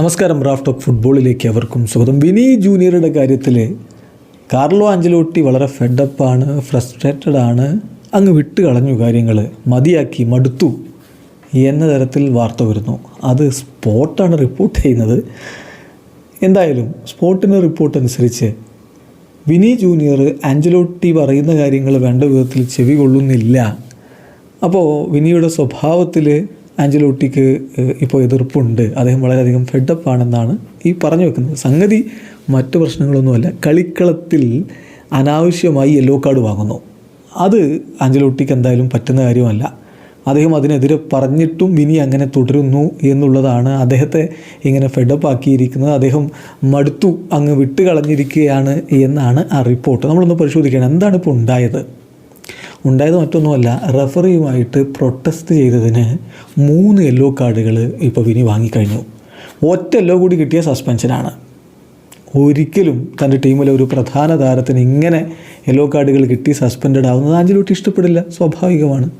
നമസ്കാരം Raf talk ഫുട്ബോളിലേക്ക് അവർക്കും സ്വാഗതം. വിനി ജൂനിയറുടെ കാര്യത്തിൽ കാർലോ ആഞ്ചലോട്ടി വളരെ ഫെഡപ്പാണ് ഫ്രസ്ട്രേറ്റഡ് ആണ്. അങ്ങ് വിട്ട് കളഞ്ഞു കാര്യങ്ങൾ മതിയാക്കി മടുത്തു എന്ന തരത്തിൽ വാർത്ത വരുന്നു. അത് സ്പോട്ടാണ് റിപ്പോർട്ട് ചെയ്യുന്നത്. എന്തായാലും സ്പോട്ടിന്റെ റിപ്പോർട്ട് അനുസരിച്ച് വിനി ജൂനിയർ ആഞ്ചലോട്ടി പറയുന്ന കാര്യങ്ങൾ വേണ്ട വിധത്തിൽ ചെവി കൊള്ളുന്നില്ല. അപ്പോൾ വിനിയുടെ സ്വഭാവത്തിൽ ആഞ്ചലോട്ടിക്ക് ഇപ്പോൾ എതിർപ്പുണ്ട്. അദ്ദേഹം വളരെയധികം ഫെഡപ്പ് ആണെന്നാണ് ഈ പറഞ്ഞു വെക്കുന്നത്. സംഗതി മറ്റു പ്രശ്നങ്ങളൊന്നുമല്ല. കളിക്കളത്തിൽ അനാവശ്യമായി യെല്ലോ കാർഡ് വാങ്ങുന്നു. അത് ആഞ്ചലോട്ടിക്ക് എന്തായാലും പറ്റുന്ന കാര്യമല്ല. അദ്ദേഹം അതിനെതിരെ പറഞ്ഞിട്ടും ഇനി അങ്ങനെ തുടരുന്നു എന്നുള്ളതാണ് അദ്ദേഹത്തെ ഇങ്ങനെ ഫെഡപ്പ് ആക്കിയിരിക്കുന്നത്. അദ്ദേഹം മടുത്തു അങ്ങ് വിട്ടുകളഞ്ഞിരിക്കുകയാണ് എന്നാണ് ആ റിപ്പോർട്ട് നമ്മളൊന്ന് പരിശോധിക്കണം. എന്താണ് ഇപ്പോൾ ഉണ്ടായത്? ഉണ്ടായത് മറ്റൊന്നുമല്ല റഫറിയുമായിട്ട് പ്രൊട്ടസ്റ്റ് ചെയ്തതിന് മൂന്ന് യെല്ലോ കാർഡുകൾ ഇപ്പോൾ വിനി വാങ്ങിക്കഴിഞ്ഞു. ഒറ്റ യെല്ലോ കൂടി കിട്ടിയ സസ്പെൻഷനാണ് ഒരിക്കലും തന്റെ ടീമിലെ ഒരു പ്രധാന താരത്തിന് ഇങ്ങനെ യെല്ലോ കാർഡുകൾ കിട്ടി സസ്പെൻഡ് ആവുന്നത് ആഞ്ചലോട്ടി ഇഷ്ടപ്പെടില്ല സ്വാഭാവികമാണ്.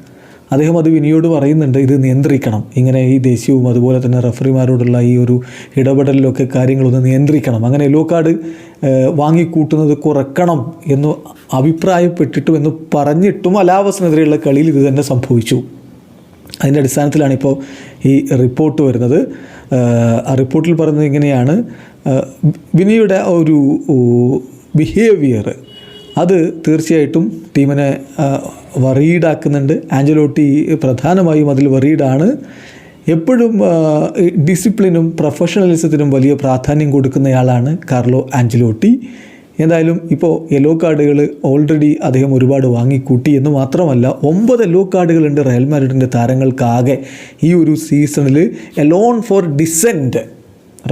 അദ്ദേഹം അത് വിനിയോട് പറയുന്നുണ്ട് ഇത് നിയന്ത്രിക്കണം. ഇങ്ങനെ ഈ ദേശീയവും അതുപോലെ തന്നെ റഫറിമാരോടുള്ള ഈ ഒരു ഇടപെടലിലൊക്കെ കാര്യങ്ങളൊന്ന് നിയന്ത്രിക്കണം. അങ്ങനെ യെല്ലോ കാർഡ് വാങ്ങിക്കൂട്ടുന്നത് കുറക്കണം എന്ന് അഭിപ്രായപ്പെട്ടിട്ടും എന്ന് പറഞ്ഞിട്ടും അലാവസിനെതിരെയുള്ള കളിയിൽ ഇത് തന്നെ സംഭവിച്ചു. അതിന്റെ അടിസ്ഥാനത്തിലാണ് ഇപ്പോൾ ഈ റിപ്പോർട്ട് വരുന്നത്. ആ റിപ്പോർട്ടിൽ പറയുന്നത് ഇങ്ങനെയാണ്. വിനിയുടെ ഒരു ബിഹേവിയർ അത് തീർച്ചയായിട്ടും ടീമിനെ വറീഡാക്കുന്നുണ്ട്. ആഞ്ചലോട്ടി പ്രധാനമായും അതിൽ വറീഡാണ്. എപ്പോഴും ഡിസിപ്ലിനും പ്രൊഫഷണലിസത്തിനും വലിയ പ്രാധാന്യം കൊടുക്കുന്നയാളാണ് കാർലോ ആഞ്ചലോട്ടി എന്തായാലും ഇപ്പോൾ യെല്ലോ കാർഡുകൾ ഓൾറെഡി അദ്ദേഹം ഒരുപാട് വാങ്ങിക്കൂട്ടി എന്ന് മാത്രമല്ല ഒമ്പത് യെല്ലോ കാർഡുകളുണ്ട് റയൽ മാഡ്രിഡിന്റെ താരങ്ങൾക്കാകെ ഈ ഒരു സീസണിൽ എലോൺ ഫോർ ഡിസെന്റ്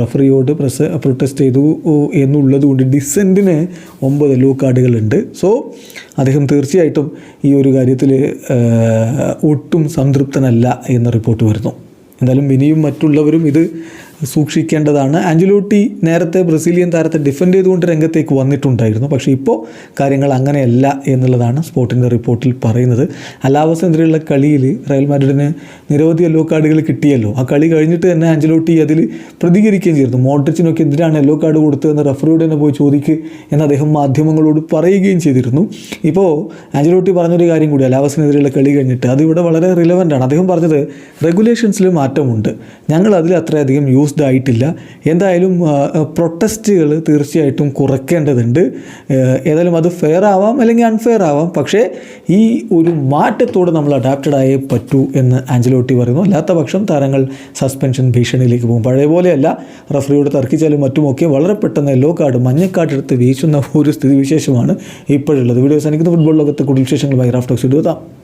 റഫറിയോട് പ്രസ് പ്രൊട്ടസ്റ്റ് ചെയ്തു എന്നുള്ളതുകൊണ്ട് എന്നുള്ളത് കൊണ്ട് ഡിസെന്റിന് ഒമ്പത് ലോ കാർഡുകളുണ്ട്. സോ അദ്ദേഹം തീർച്ചയായിട്ടും ഈ ഒരു കാര്യത്തിൽ ഒട്ടും സംതൃപ്തനല്ല എന്ന റിപ്പോർട്ട് വരുന്നു. എന്തായാലും വിനിയും മറ്റുള്ളവരും ഇത് സൂക്ഷിക്കേണ്ടതാണ്. ആഞ്ചലോട്ടി നേരത്തെ ബ്രസീലിയൻ താരത്തെ ഡിഫെൻഡ് ചെയ്തുകൊണ്ട് രംഗത്തേക്ക് വന്നിട്ടുണ്ടായിരുന്നു. പക്ഷേ ഇപ്പോൾ കാര്യങ്ങൾ അങ്ങനെയല്ല എന്നുള്ളതാണ് സ്പോർട്ടിന്റെ റിപ്പോർട്ടിൽ പറയുന്നത്. അലാവസിനെതിരെയുള്ള കളിയിൽ റയൽ മാഡ്രിഡിന് നിരവധി യെല്ലോ കാർഡുകൾ കിട്ടിയല്ലോ. ആ കളി കഴിഞ്ഞിട്ട് തന്നെ ആഞ്ചലോട്ടി അതിൽ പ്രതികരിക്കുകയും ചെയ്തിരുന്നു. മോഡ്രിച്ചിനൊക്കെ എന്തിനാണ് യെല്ലോ കാർഡ് കൊടുത്തതെന്ന് റഫറിയോട് തന്നെ പോയി ചോദിക്കുക എന്ന് അദ്ദേഹം മാധ്യമങ്ങളോട് പറയുകയും ചെയ്തിരുന്നു. ഇപ്പോൾ ആഞ്ചലോട്ടി പറഞ്ഞൊരു കാര്യം കൂടി. അലാവസിനെതിരെയുള്ള കളി കഴിഞ്ഞിട്ട് അതിവിടെ വളരെ റിലവന്റ് ആണ്. അദ്ദേഹം പറഞ്ഞത് റെഗുലേഷൻസിൽ മാറ്റമുണ്ട്. ഞങ്ങൾ അതിൽ അത്രയധികം യൂസ്ഡ് ആയിട്ടില്ല. എന്തായാലും പ്രൊട്ടസ്റ്റുകൾ തീർച്ചയായിട്ടും കുറയ്ക്കേണ്ടതുണ്ട്. ഏതായാലും അത് ഫെയർ ആവാം അല്ലെങ്കിൽ അൺഫെയർ ആവാം. പക്ഷേ ഈ ഒരു മാറ്റത്തോട് നമ്മൾ അഡാപ്റ്റഡ് ആയേ പറ്റൂ എന്ന് ആഞ്ചലോട്ടി പറയുന്നു. അല്ലാത്ത പക്ഷം താരങ്ങൾ സസ്പെൻഷൻ ഭീഷണിയിലേക്ക് പോകും. പഴയ പോലെയല്ല. റഫറിയോട് തർക്കിച്ചാലും മറ്റുമൊക്കെ വളരെ പെട്ടെന്ന് യെല്ലോ കാർഡ് മഞ്ഞക്കാട്ടെടുത്ത് വീശുന്ന ഒരു സ്ഥിതിവിശേഷമാണ് ഇപ്പോഴുള്ളത്. വീഡിയോ സനിക്കുന്ന ഫുട്ബോൾ ലോകത്തെ കൂടുതൽ വിശേഷങ്ങളുമായി റാഫ്റ്റോക്സ് ഇടുക.